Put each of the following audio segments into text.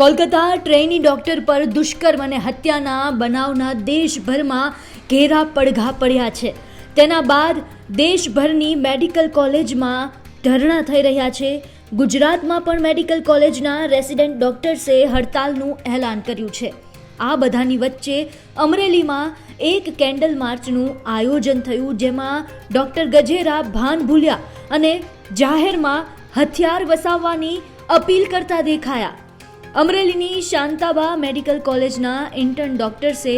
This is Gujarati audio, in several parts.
કોલકાતા ટ્રેની ડોક્ટર પર દુષ્કર્મ અને હત્યાના બનાવના દેશભરમાં ઘેરા પડઘા પડ્યા છે. તેના બાદ દેશભરની મેડિકલ કોલેજમાં ધરણા થઈ રહ્યા છે. ગુજરાતમાં પણ મેડિકલ કોલેજના રેસિડેન્ટ ડોક્ટર્સે હડતાલનું એલાન કર્યું છે. આ બધાની વચ્ચે અમરેલીમાં એક કેન્ડલ માર્ચનું આયોજન થયું જેમાં ડોક્ટર ગજેરા ભાન ભૂલ્યા અને જાહેરમાં હથિયાર વસાવવાની અપીલ કરતા દેખાયા. અમરેલીની શાંતાબા મેડિકલ કોલેજના ઇન્ટર્ન ડોક્ટર્સે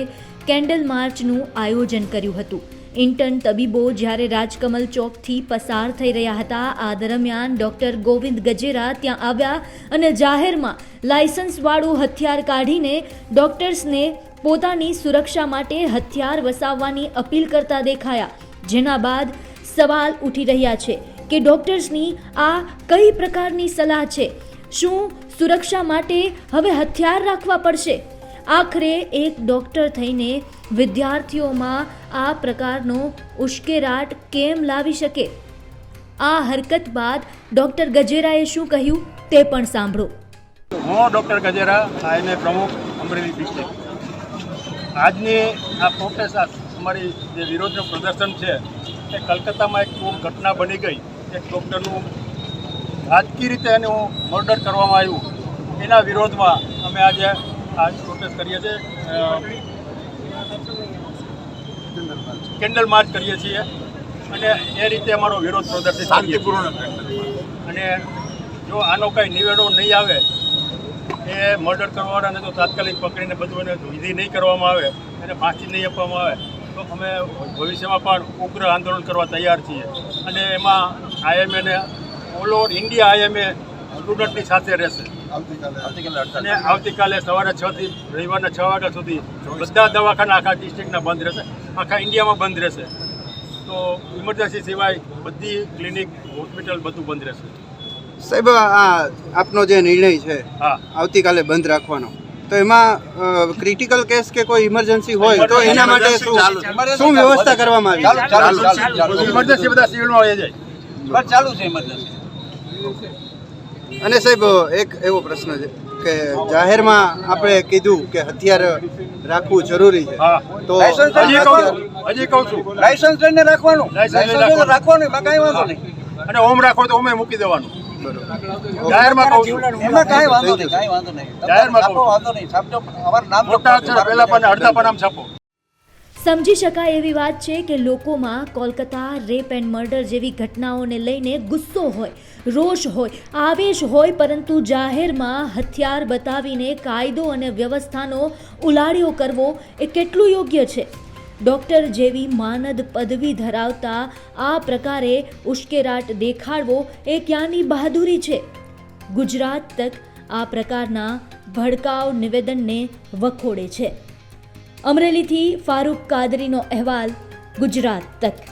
કેન્ડલ માર્ચનું આયોજન કર્યું હતું. ઇન્ટર્ન તબીબો જ્યારે રાજકમલ ચોકથી પસાર થઈ રહ્યા હતા, આ દરમિયાન ડોક્ટર ગોવિંદ ગજેરા ત્યાં આવ્યા અને જાહેરમાં લાયસન્સવાળું હથિયાર કાઢીને ડોક્ટર્સને પોતાની સુરક્ષા માટે હથિયાર વસાવવાની અપીલ કરતા દેખાયા. જેના બાદ સવાલ ઉઠી રહ્યા છે કે ડોક્ટર્સની આ કઈ પ્રકારની સલાહ છે? શું સુરક્ષા માટે હવે હથિયાર રાખવા પડશે? આખરે એક ડોક્ટર થઈને વિદ્યાર્થીઓમાં આ પ્રકારનો ઉશ્કેરાટ કેમ લાવી શકે? આ હરકત બાદ ડોક્ટર ગજેરાએ શું કહ્યું તે પણ સાંભળો. હું ડૉક્ટર ગજેરા આઈને પ્રમુખ અમરેલી ડિસ્ટ્રિક્ટ આજની આ પ્રોટેસ્ટ અમારી જે વિરોધનું પ્રદર્શન છે, એ કલકત્તામાં એક ઘટના બની ગઈ. એક ડૉક્ટરનું રાજકીય રીતે એનું મર્ડર કરવામાં આવ્યું એના વિરોધમાં અમે આજે આ પ્રોટેસ્ટ કરીએ છીએ. કેન્ડલ માર્ચ કરીએ છીએ અને એ રીતે અમારો વિરોધ પ્રદર્શિત શાંતિપૂર્ણ અને જો આનો કંઈ નિવેડો નહીં આવે એ મર્ડર કરવાવાળાને તો તાત્કાલિક પકડીને બધું એને વિધિ નહીં કરવામાં આવે એને ફાંસી નહીં આપવામાં આવે તો અમે ભવિષ્યમાં પણ ઉગ્ર આંદોલન કરવા તૈયાર છીએ. અને એમાં આઈએમએને ઓલ ઓવર ઇન્ડિયા આઈએમએ સ્ટુડન્ટની સાથે રહેશે. અને આવતીકાલે સવારે છ થી રવિવારના છ વાગ્યા સુધી બધા દવાખાના આખા ડિસ્ટ્રિક્ટના બંધ રહેશે. આખા ઇન્ડિયામાં બંધ રહેશે. તો ઇમરજન્સી સિવાય બધી ક્લિનિક હોસ્પિટલ બધું બંધ રહેશે. સાહેબ આ આપનો જે નિર્ણય છે હા. આવતીકાલે બંધ રાખવાનો. તો એમાં ક્રિટિકલ કેસ કે કોઈ ઇમરજન્સી હોય તો એના માટે શું શું વ્યવસ્થા કરવામાં આવી? ઇમરજન્સી બધા સિવિલમાં આવી જાય. બસ ચાલુ છે ઇમરજન્સી અને સાહેબ એક એવો પ્રશ્ન છે કે જાહેરમાં આપણે કીધું કે હથિયાર રાખવું જરૂરી છે. તો લાયસન્સ હજી કહું છું. હજી કહું છું. લાયસન્સ લઈને રાખવાનું. લાયસન્સ લઈને રાખવાનું. એમાં કાંઈ વાંધો નહીં. અને ઓમ રાખો તો ઓમે મૂકી દેવાનું. જાહેરમાં કહું છું. એમાં કાંઈ વાંધો નહીં કાંઈ વાંધો નહીં. જાહેરમાં કહું છું. વાંધો નહીં. છાપજો. અમારું નામ મોટા અક્ષર પહેલા પણ અડધા પાનામાં છાપો. સમજી શકાય એવી વાત છે કે લોકોમાં કોલકાતા રેપ એન્ડ મર્ડર જેવી ઘટનાઓને લઈને ગુસ્સો હોય, રોષ હોય, આવેશ હોય, પરંતુ જાહેરમાં હથિયાર બતાવીને કાયદો અને વ્યવસ્થાનો ઉલાળ્યો કરવો એ કેટલું યોગ્ય છે? ડૉક્ટર જેવી માનદ પદવી ધરાવતા આ પ્રકારે ઉશ્કેરાટ દેખાડવો એ ક્યાંની બહાદુરી છે? ગુજરાત તક આ પ્રકારના ભડકાવ નિવેદનને વખોડે છે. અમરેલીથી ફારૂક કાદરીનો અહેવાલ ગુજરાત તક.